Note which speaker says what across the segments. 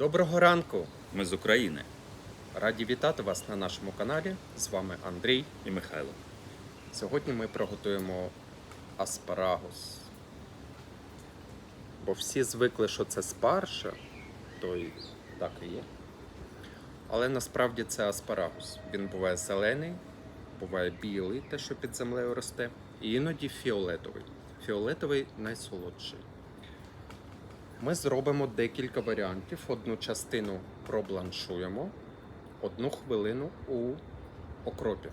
Speaker 1: Доброго ранку!
Speaker 2: Ми з України
Speaker 1: Раді вітати вас на нашому каналі. З вами Андрій.
Speaker 2: і Михайло.
Speaker 1: Сьогодні ми приготуємо аспарагус. Бо всі звикли, що це спаржа, то й так і є. Але насправді це аспарагус. Він буває зелений, буває білий, те, що під землею росте, і іноді фіолетовий. Фіолетовий найсолодший. Ми зробимо декілька варіантів. Одну частину пробланшуємо, одну хвилину у окропі.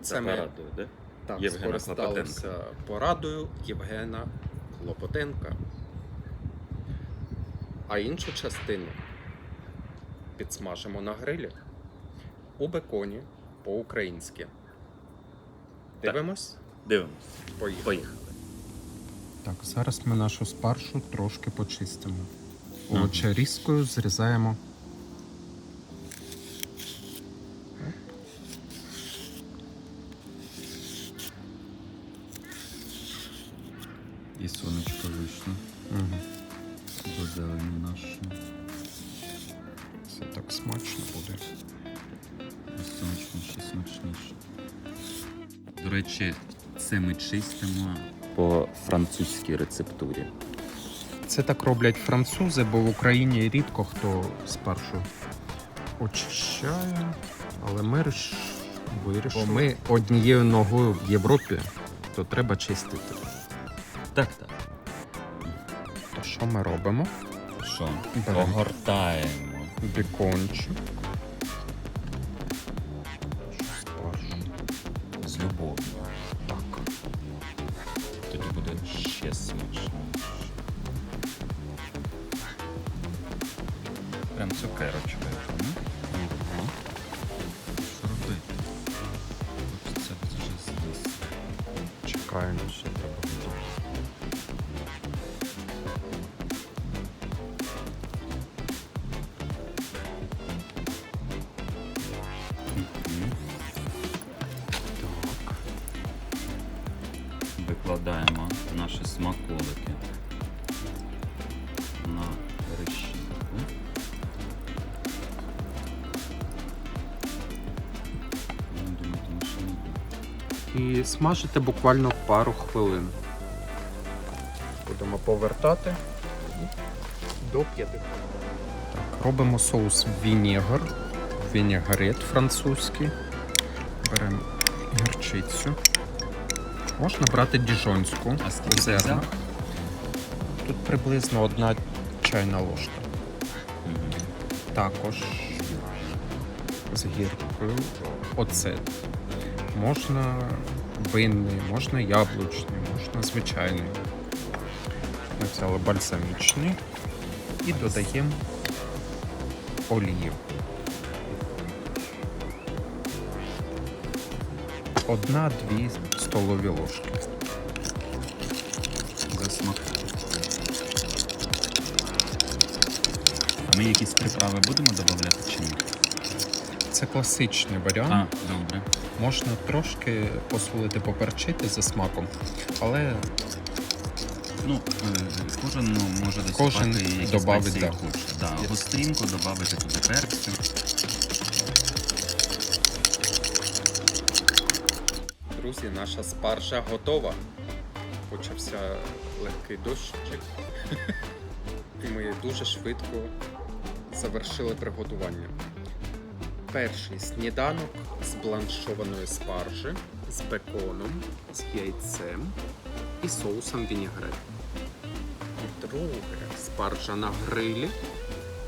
Speaker 2: Це
Speaker 1: ми-
Speaker 2: порадує, да?
Speaker 1: так,
Speaker 2: Євгена
Speaker 1: скористалися порадою Євгена Клопотенка. А іншу частину підсмажимо на грилі у беконі по-українськи. Дивимось?
Speaker 2: Дивимось.
Speaker 1: Поїхали.
Speaker 2: Поїхали.
Speaker 1: Так, зараз ми нашу спаржу трошки почистимо.
Speaker 2: Мгм.
Speaker 1: Овочерізкою зрізаємо.
Speaker 2: І сонечко вийшло
Speaker 1: Угу.
Speaker 2: до зелені нашої.
Speaker 1: Це так смачно буде.
Speaker 2: Сонечко ще смачніше. До речі, це ми чистимо по французькій рецептурі.
Speaker 1: Це так роблять французи, бо в Україні рідко хто спаржу очищає. Але ми вирішили. Бо ми однією ногою в Європі, то треба чистити.
Speaker 2: Так, так.
Speaker 1: То що ми робимо?
Speaker 2: Що?
Speaker 1: Беремо.
Speaker 2: Огортаємо.
Speaker 1: Бікончик.
Speaker 2: З любов'ю.
Speaker 1: Ага.
Speaker 2: Що робити? Хочеться вже з'їсти.
Speaker 1: Чекаємо, що треба буде.
Speaker 2: Викладаємо наші
Speaker 1: І смажити буквально пару хвилин. Будемо повертати до 5 хвилин. Так, робимо соус вінігр, вінігрет французький. Беремо гірчицю. Можна брати діжонську.
Speaker 2: А скільки
Speaker 1: у
Speaker 2: ти
Speaker 1: зернах.
Speaker 2: взяв?
Speaker 1: Тут приблизно одна чайна ложка. Також з гіркою оцет. Можна винний, можна яблучний, можна звичайний. Ми взяли бальзамічний і додаємо олію. Одна-дві столові ложки.
Speaker 2: За смак. А ми якісь приправи будемо додавати чи ні?
Speaker 1: Це класичний варіант.
Speaker 2: А, добре.
Speaker 1: Можна трошки посолити, поперчити за смаком, але
Speaker 2: Ну, е, кожен ну, може досипати
Speaker 1: Кожен
Speaker 2: якісь
Speaker 1: добавить,
Speaker 2: спеції
Speaker 1: да.
Speaker 2: хоче. Да. Гострінку додати туди перцю.
Speaker 1: Друзі, наша спаржа готова. Почався легкий дощик. І ми дуже швидко завершили приготування. Перший сніданок з бланшованої спаржі, з беконом, з яйцем і соусом вінігрет. Друге спаржа на грилі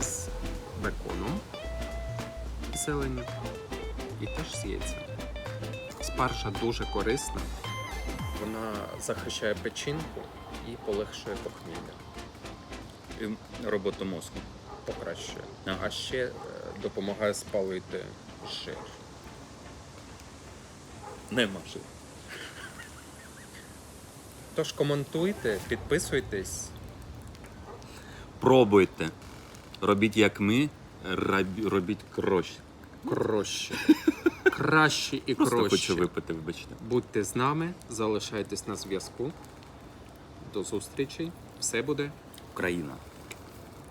Speaker 1: з беконом, зеленю і теж з яйцем. Спаржа дуже корисна. Вона захищає печінку і полегшує похмілля,
Speaker 2: І роботу мозку.
Speaker 1: Покращує. А ще е, допомагає спалити жир.
Speaker 2: Нема що.
Speaker 1: Тож коментуйте, підписуйтесь.
Speaker 2: Пробуйте. Робіть як ми, робіть краще.
Speaker 1: Краще. Краще і
Speaker 2: Просто
Speaker 1: краще.
Speaker 2: хочу випити, вибачте.
Speaker 1: Будьте з нами, залишайтесь на зв'язку. До зустрічі. Все буде
Speaker 2: Україна.